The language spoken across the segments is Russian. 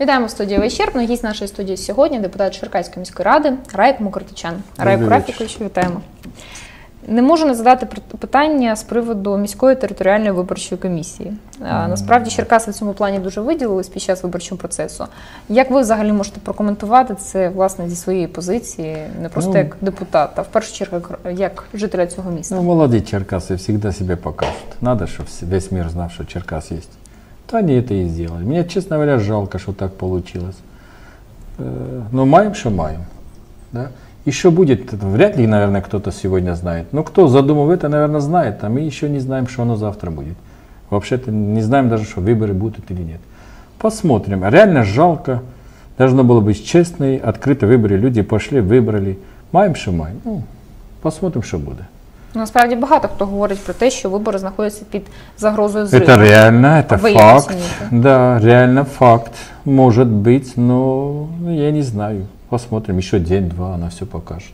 Вітаємо в студії Вечірно. Гість нашої студії сьогодні депутат Черкаської міської ради Раїк Мукартичан. Раїк Добрий Рафікович, вітаємо. Не можу не задати пр- питання з приводу міської територіальної виборчої комісії. А, Насправді Черкаси в цьому плані дуже виділились під час виборчого процесу. Як ви взагалі можете прокоментувати це власне зі своєї позиції, не просто Ну, як депутат, а в першу чергу як- як жителя цього міста? Ну, молодые Черкасы всегда себя покажут. Надо, чтобы весь мир знал, что Черкас есть. То они это и сделали. Мне, честно говоря, жалко, что так получилось. Э, Но маем, что маем. Да? Что будет, вряд ли, наверное, кто-то сегодня знает. Но кто задумал это, наверное, знает. А мы еще не знаем, что оно завтра будет. Вообще-то не знаем даже, что выборы будут или нет. Посмотрим. Реально жалко. Должно было быть честные, открытые выборы. Люди пошли, выбрали. Маем, что маем. Ну, посмотрим, что будет. Насправді багато хто говорить про те, що вибори знаходяться під загрозою зриву. Это реально, это Вы факт. оцените? Да, реально факт. Может быть, но ну, я не знаю. Посмотрим, еще день-два она все покажет.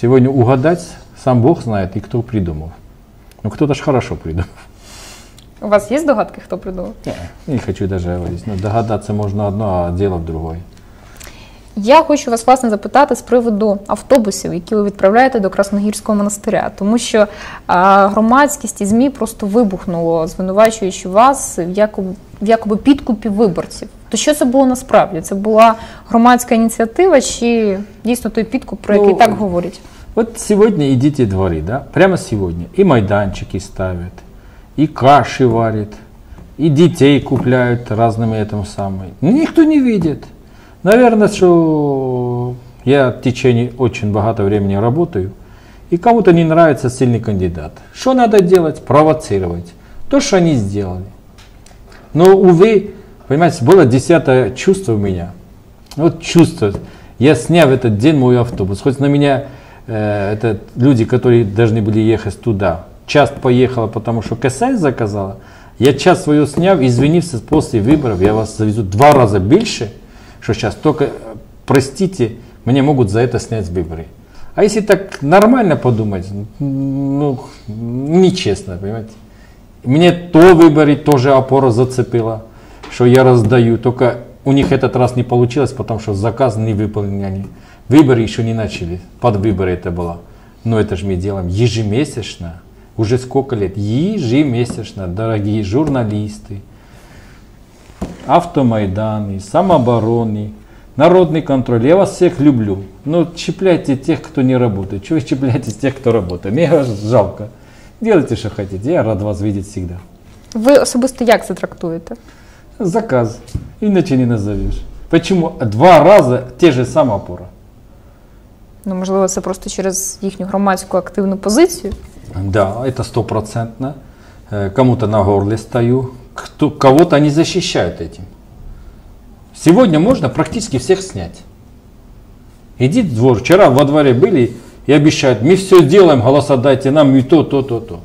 Сегодня угадать сам Бог знает и кто придумал. Ну кто-то ж хорошо придумал. У вас є здогадки, хто придумав? Не, не хочу даже говорить. Ну, догадаться можно одно, а дело в другое. Я хочу вас власне запитати з приводу автобусів, які ви відправляєте до Красногірського монастиря, тому що а, громадськість і змі просто вибухнуло, звинувачуючи вас в якоби, в якоби підкупі виборців. То що це було насправді? Це була громадська ініціатива чи дійсно той підкуп, про який Ну, так говорять? Вот сегодня идите дворы, да, прямо сегодня. И майданчики ставят, и каши варят, и детей купляют разными этим самым. Никто не видит. Наверное, что я в течение очень богато времени работаю, и кому-то не нравится сильный кандидат. Что надо делать? Провоцировать. То, что они сделали. Но, увы, понимаете, было десятое чувство у меня. Вот чувство. Я снял в этот день мой автобус. Хоть на меня э, это люди, которые должны были ехать туда. Часть поехала, потому что КСС заказала. Я час свою сняв, извинился после выборов, я вас завезу два раза больше, что сейчас только, э, простите, мне могут за это снять выборы. А если так нормально подумать, ну, нечестно, понимаете. Мне то выборы тоже опора зацепила, что я раздаю. Только у них этот раз не получилось, потому что заказ не выполнили. Выборы еще не начали. Под выборы это было. Но это же мы делаем ежемесячно. Уже сколько лет? Ежемесячно, дорогие журналисты, автомайданы, самообороны, народный контроль. Я вас всех люблю. Но чіпляйте тех, кто не работает. Чего вы чіпляете тех, кто работает? Мне вас жалко. Делайте, что хотите. Я рад вас видеть всегда. Ви особисто як це трактуєте? Заказ. Иначе не назовешь. Почему два раза те же самые опора? Ну можливо, це просто через їхню громадську активну позицію. Да, это стопроцентно. Э, Кому-то на горле стою, кто, кого-то они защищают этим. Сегодня можно практически всех снять. Иди в двор. Вчера во дворе были и обещают, мы все сделаем, голоса дайте нам и то, то, то, то.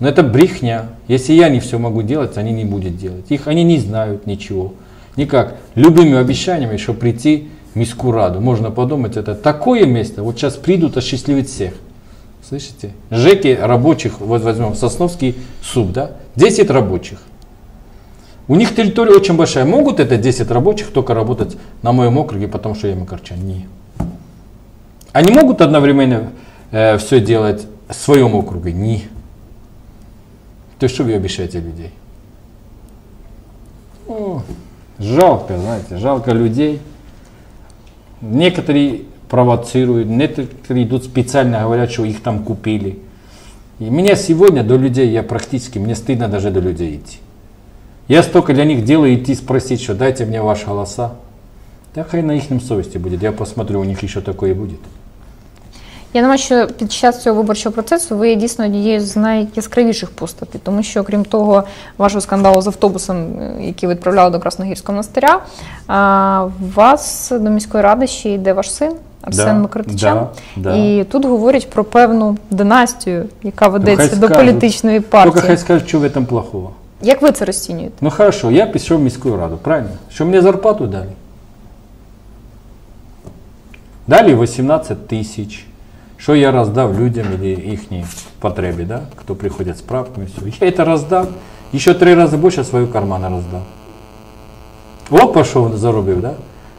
Но это брехня. Если я не все могу делать, они не будут делать. Их они не знают ничего. Никак. Любыми обещаниями, что прийти в Мискую Раду. Можно подумать, это такое место. Вот сейчас придут осчастливить всех. Слышите? ЖЭКи рабочих, вот возьмем Сосновский суп, да? 10 рабочих. У них территория очень большая. Могут это 10 рабочих только работать на моем округе, потому что я макарчан? Не. Они могут одновременно все делать в своем округе? Не. То что вы обещаете людей? О, жалко, знаете, жалко людей. Некоторые провоцируют, некоторые идут специально, говорят, что их там купили. И меня сегодня до людей, я практически, мне стыдно даже до людей идти. Я столько для них делаю идти спросить, что дайте мне ваши голоса. Да хай на их совести будет, я посмотрю, у них еще такое будет. Я думаю, що під час цього виборчого процесу ви є дійсно однією з найяскравіших постатей, тому що, крім того, вашого скандалу з автобусом, е, який відправляли до Красногірського монастиря, вас до міської ради ще йде ваш син Арсен Да, Микритичан. да, да. І тут говорять про певну династію, яка Ну, ведеться хай до скажуть. політичної Только хай партії. скажут, что в этом плохого. Як ви це розцінюєте? Ну хорошо, я пішов в міську раду, правильно? Що мне зарплату дали? Дали 18 тысяч. Что я раздав людям или их потребе, да? Кто приходит с справками, все. Я это раздал. Еще три раза больше своего кармана раздал. Вот пошел заробив, да?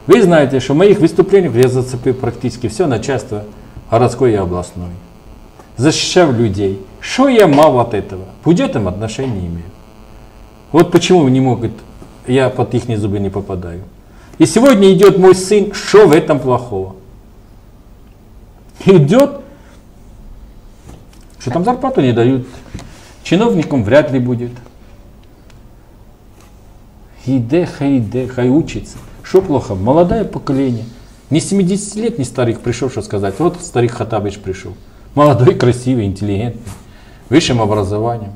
Вы знаете, что в моих выступлениях я зацепил практически все начальство городской и областной. Защищал людей. Что я мал от этого? К бюджетам отношения не имею. Вот почему не могут, я под их зубы не попадаю. И сегодня идет мой сын, что в этом плохого? Идет, что там зарплату не дают, чиновникам вряд ли будет. Иде, хай хай учится. Что плохо? Молодое поколение. Не 70 лет, не старик пришел, что сказать. Вот старик Хатабыч пришел. Молодой, красивый, интеллигентный, высшим образованием.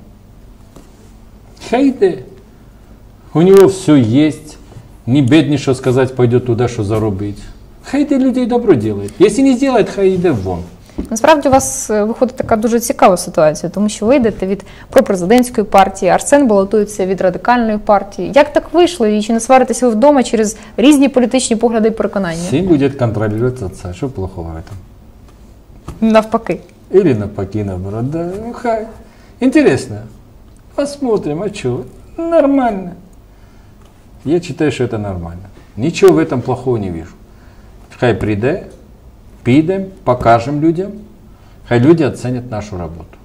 Хайде. У него все есть. Не бедный, что сказать, пойдет туда, что зарубить. Хайде людей добро делает. Если не сделает, хай йде вон. Насправді у вас е, виходить така дуже цікава ситуація, тому що ви йдете від пропрезидентської партії, Арсен балотується від радикальної партії. Як так вийшло? І чи не сваритеся ви вдома через різні політичні погляди і переконання? Сын будет контролировать отца. Что плохого в этом? Навпаки. Или на наоборот. Да, ну хай. Интересно. Посмотрим, а что? Нормально. Я считаю, что это нормально. Ничего в этом плохого не вижу. Хай приде, підем, покажем людям, хай люди оценят нашу работу.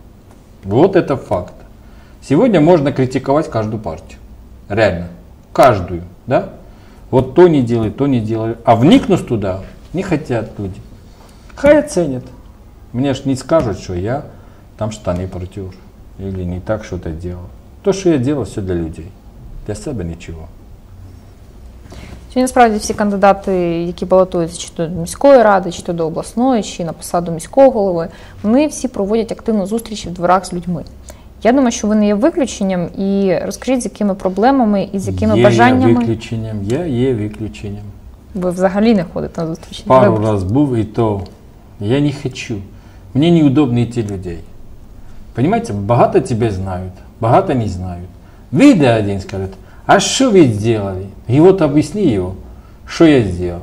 Вот это факт. Сегодня можно критиковать каждую партию. Реально. Каждую. Да? Вот то не делай, то не делай. А вникнуть туда не хотят люди. Хай оценят. Мне ж не скажут, что я там штаны протер. Или не так что-то делал. То, что я делал, все для людей. Для себя ничего. Чи насправді всі кандидати, які балотуються чи то до міської ради, чи то до обласної, чи на посаду міського голови, вони всі проводять активну зустріч в дворах з людьми. Я думаю, що ви не є виключенням, і розкажіть, з якими проблемами і з якими є бажаннями Я виключенням, я є виключенням. ви взагалі не ходите на зустрічі. Пару Вибачте. раз був и то. Я не хочу. Мне неудобно идти людей. Понимаете, багато тебя знают, багато не знают. Выйдет один, скажет, а что вы сделали? И вот объясни его, что я сделал.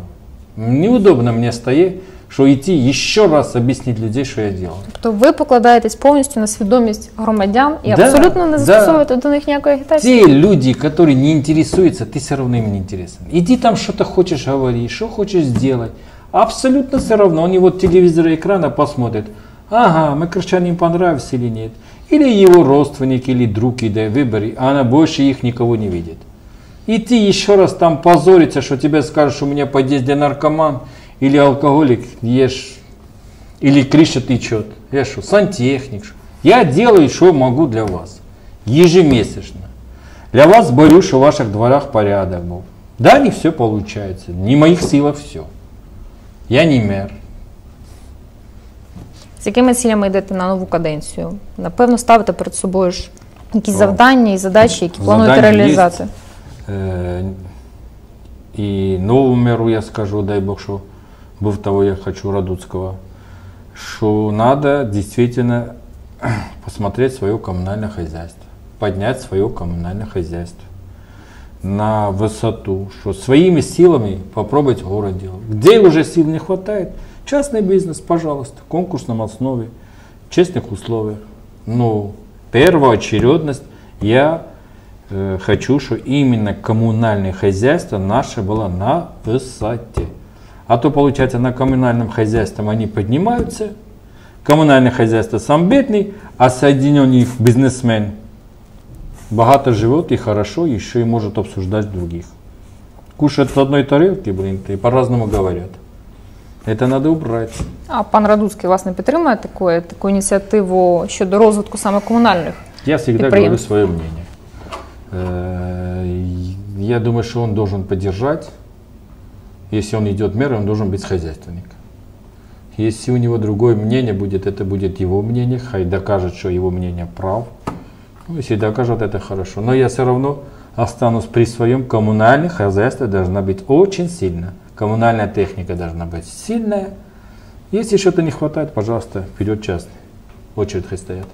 Неудобно мне стоять, что идти еще раз объяснить людей, что я делал. Тобто ви покладаєтесь повністю на свідомість громадян і Да, абсолютно не да. застосовуєте до них ніякої агітації. Те люди, которые не интересуются, ты все равно им не интересен. Иди там что-то хочешь говорить, что хочешь сделать. Абсолютно все равно. Они вот телевизора экрана посмотрят. Ага, мы крещанам понравился или нет. Или его родственник, или друг, иди выбори, а она больше их никого не видит. И ты еще раз там позориться, что тебе скажут, что у меня в подъезде наркоман, или алкоголик, ешь, или крыша течет. Я что, сантехник. что? Я делаю, что могу для вас. Ежемесячно. Для вас борю, что в ваших дворах порядок был. Да, не все получается. Не в моих силах все. Я не мэр. З якими цілями йдете на нову каденцію? Напевно, ставите перед собою ж якісь О. завдання і задачі, які плануєте Завдань реалізувати. Э, И новому мэру я скажу, дай бог, что был того я хочу Радуцкого, что надо действительно посмотреть свое коммунальное хозяйство, поднять свое коммунальное хозяйство на высоту, что своими силами попробовать город делать. Где уже сил не хватает, частный бизнес, пожалуйста, в конкурсном основе, в честных условиях. Но первоочередность я э, хочу, что именно коммунальное хозяйство наше было на высоте. А то получается на коммунальном хозяйстве они поднимаются, коммунальное хозяйство сам бедный, а соединенный бизнесмен богато живет и хорошо, еще и может обсуждать других. Кушают с одной тарелки, блин, и по-разному говорят. Это надо убрать. А пан Радуцький власне підтримує таку, таку ініціативу щодо розвитку саме комунальних? Я всегда И говорю принят. свое мнение. Э, Я думаю, что он должен поддержать. Если он идет мэром, он должен быть хозяйственник. Если у него другое мнение будет, это будет его мнение, хай докажет, что его мнение прав. Ну, если докажет, это хорошо. Но я все равно останусь при своем. Коммунальное хозяйство должна быть очень сильно. Коммунальная техника должна быть сильная. Если что-то не хватает, пожалуйста, вперед частный. Очередь хай стоят.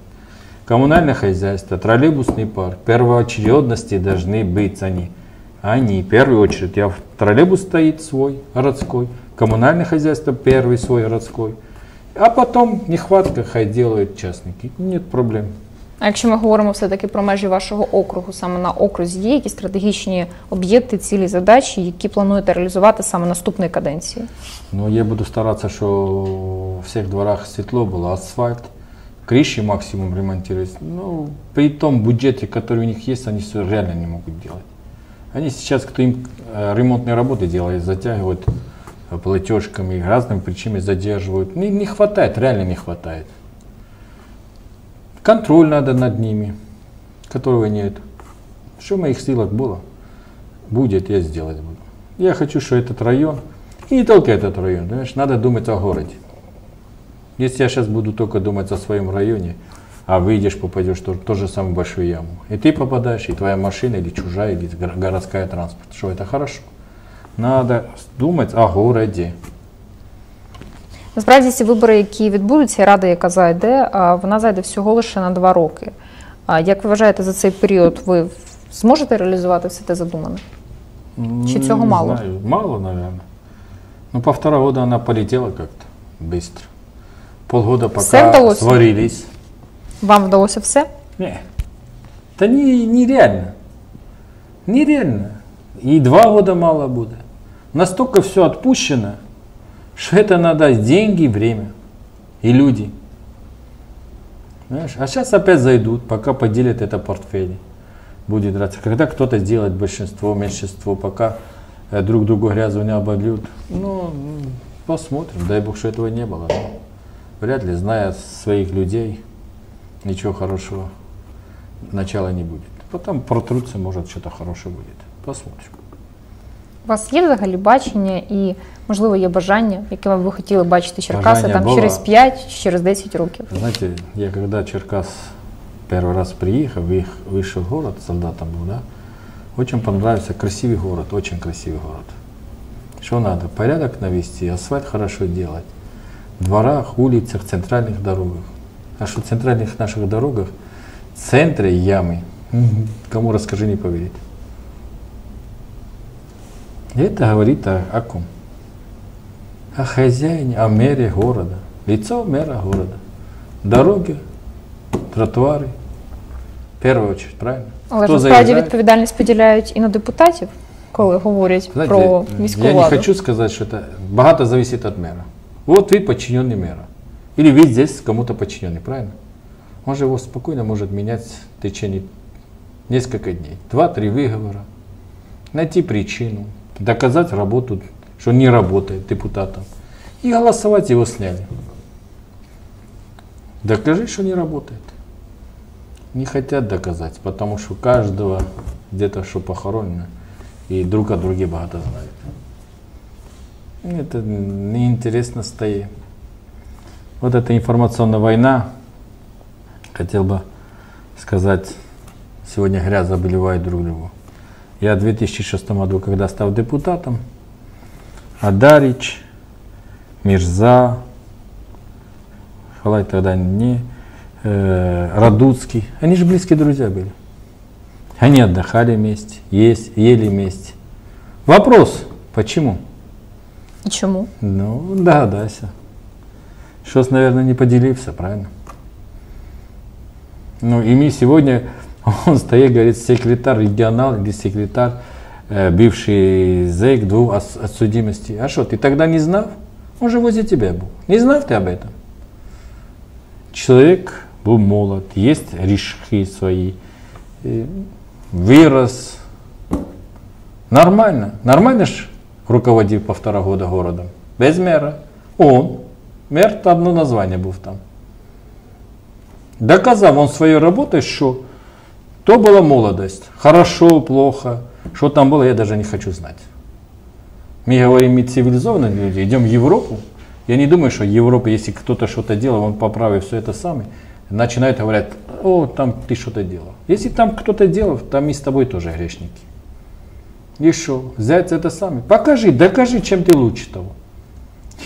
Коммунальное хозяйство, троллейбусный парк, первоочередности должны быть они. Они, в первую очередь, я в троллейбус стоит свой, городской, коммунальное хозяйство первый свой, городской. А потом нехватка, хай делают частники. Нет проблем. А якщо ми говоримо все-таки про межі вашого округу, саме на окрузі, є якісь стратегічні об'єкти, цілі задачі, які плануєте реалізувати саме наступної каденції? Но я буду стараться, что в всех дворах светло было, асфальт, крыши максимум ремонтировать. Ну, при том бюджете, который у них есть, они все реально не могут делать. Они сейчас, кто им э, ремонтные работы делает, затягивают э, платежками, разными причинами задерживают. Не, не хватает, реально не хватает. Контроль надо над ними, которого нет. Что в моих силах было, будет, я сделать буду. Я хочу, что этот район, и не только этот район, понимаешь, надо думать о городе. Если я сейчас буду только думать о своем районе, а выйдешь, попадешь в ту, ту же самую большую яму. И ты попадаешь, и твоя машина, или чужая, или горо- городская транспорт. Что это хорошо? Надо думать о городе. Насправді ці вибори, які відбудуться, і рада, яка зайде, вона зайде всього лише на два роки. Як ви вважаєте, за цей період ви зможете реалізувати все те задумане? Чи цього не мало? знаю, мало, наверное. Ну, полтора года она полетела как-то быстро. Полгода Все вдалося? сварились. Вам вдалося все? Не. Это не, нереально. Нереально. И два года мало будет. Настолько все отпущено, что это надо деньги, время и люди. Знаешь? А сейчас опять зайдут, пока поделят это портфели. Будет драться. Когда кто-то сделает большинство, меньшинство, пока э, друг другу грязью не обольют. Ну, посмотрим. Дай бог, что этого не было. Вряд ли, зная своих людей, ничего хорошего начала не будет. Потом протрутся, может, что-то хорошее будет. Посмотрим. У вас є взагалі бачення і, можливо, є бажання, яке ви б хотіли бачити Черкаси Бажання там було. через 5, через 10 років? Знаете, я когда Черкас первый раз приехал, выех- вышел в город, солдатом был, да, очень понравился, красивый город, очень красивый город. Что надо? Порядок навести, асфальт хорошо делать. В дворах, улицах, центральных дорогах. А что в центральных наших дорогах, в центре ямы, Мгм. кому расскажи, не поверит. И это говорит о, о ком? О хозяине, о мэре города. Лицо мэра города. Дороги, тротуари. В первую очередь, правильно? Але ж Хто насправді заїжджає? відповідальність поділяють і на депутатів, коли говорять Знаете, про міську я владу. не хочу сказать, что это богато зависит от мэра. Вот вы подчиненный мэра. Или вы здесь кому-то подчиненный, правильно? Он же его спокойно может менять в течение несколько дней. Два-три выговора. Найти причину. Доказать работу, что не работает депутатом. И голосовать его сняли. Докажи, что не работает. Не хотят доказать, потому что каждого где-то что похоронено, и друг о друге богато знают. Это неинтересно стоит. Вот эта информационная война, хотел бы сказать, сегодня грязь обливает друг друга. Я в 2006 году, когда стал депутатом, Адарич, Мирза, Халай тогда не, э, Радуцкий, они же близкие друзья были. Они отдыхали вместе, есть, ели вместе. Вопрос, почему? І чому? Ну, догадайся. Щось, наверное, не поделился, правильно? Ну, и мы сегодня, он стоит, говорит, секретарь регионал или секретарь, э, бывший зэк двух ос- отсудимостей. А что, ты тогда не знал? Он же возле тебя был. Не знал ты об этом? Человек был молод, есть решки свои, э, вырос. Нормально. Нормально ж руководив полтора года городом. Без мэра. Он. Мэр то одно название был там. Доказав он своей работой, что то была молодость. Хорошо, плохо. Что там было, я даже не хочу знать. Мы говорим, мы цивилизованные люди, идем в Европу. Я не думаю, что Европа, если кто-то что-то делал, он поправит все это самый, начинают говорить, о, там ты что-то делал. Если там кто-то делал, там и с тобой тоже грешники. И что? Взять это сами. Покажи, докажи, чем ты лучше того.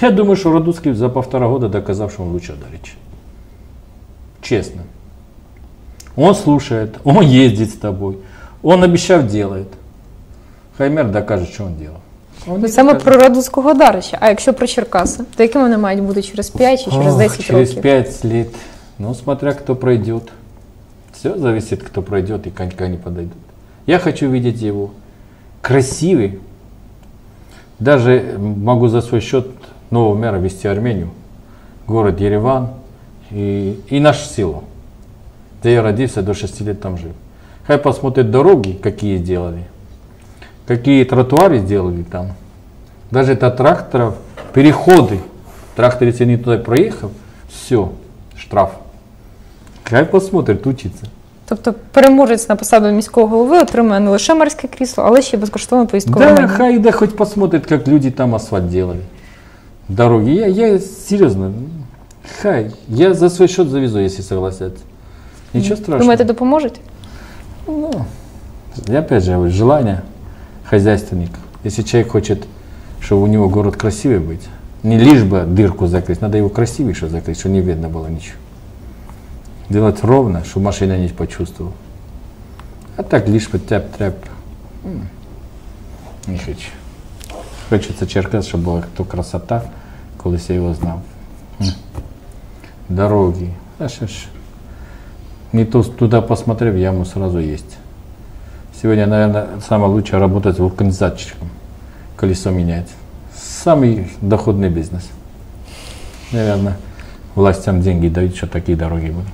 Я думаю, что Радуцкий за полтора года доказал, что он лучше Адарича. Честно. Он слушает, он ездит с тобой, он обещав делает. Хаймер докажет, что он делал. Он Ну, не саме про Радуцького Дарича. А якщо про Черкаси, то якими вони мають бути через 5 чи через Ох, 10 через років? 5 лет. Ну, смотря кто пройдет. Все зависит, кто пройдет и конька не подойдут. Я хочу видеть его красивый. Даже могу за свой счет нового мэра вести Армению, город Ереван и, и наше село, где я родился, до 6 лет там жил. Хай посмотрят дороги, какие сделали, какие тротуары сделали там. Даже это тракторов, переходы. Трактор, если не туда проехал, все, штраф. Хай посмотрят, учиться. Тобто переможець на посаду міського голови отримує не лише мерське крісло, але ще й безкоштовну поїздку в Да, Арменію. хай да хоть посмотрит, как люди там асфальт делали. Дороги. Я, я серьезно, хай. Я за свой счет завезу, если согласятся. Ничего страшного. Думаєте, допоможуть? Ну, я опять же говорю, желание хозяйственник. Если человек хочет, чтобы у него город красивый быть, не лишь бы дырку закрыть, надо его красивейше закрыть, чтобы не видно было ничего. Делать ровно, чтобы машина не почувствовала. А так лишь бы тяп-тряп. Не хочу. Хочется Черкас, чтобы была то красота, колись я его знал. Дороги. А що ж. Не то туда посмотрев, яму сразу есть. Сегодня, наверное, самое лучшее работать вулканизатором. Колесо менять. Самый доходный бизнес. Наверное, властям деньги дают, что такие дороги были.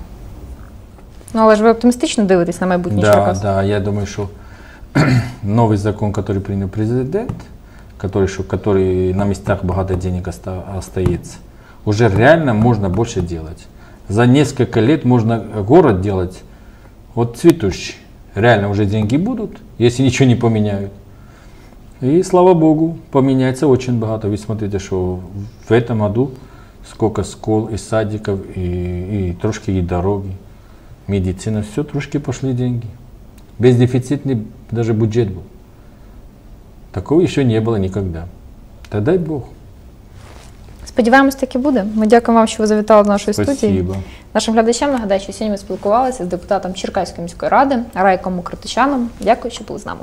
Ну але ж ви оптимістично дивитесь на майбутнє Да, Черкас? да, я думаю, что новый закон, который принял президент, который, что, который на местах богато денег оста- остается, уже реально можно больше делать. За несколько лет можно город делать вот цветущий. Реально уже деньги будут, если ничего не поменяют. И слава богу, поменяется очень богато. Вы смотрите, что в этом году сколько школ и садиков, и, и трошки и дороги, медицина, все трошки пошли деньги. Бездефицитный даже бюджет был. Такого еще не было никогда. Да дай Бог. Сподіваємось, так і буде. Ми дякуємо вам, що ви завітали до нашої студії. Спасибо. Нашим глядачам нагадаю, що сьогодні ми спілкувалися з депутатом Черкаської міської ради Райком Мукритичаном. Дякую, що були з нами.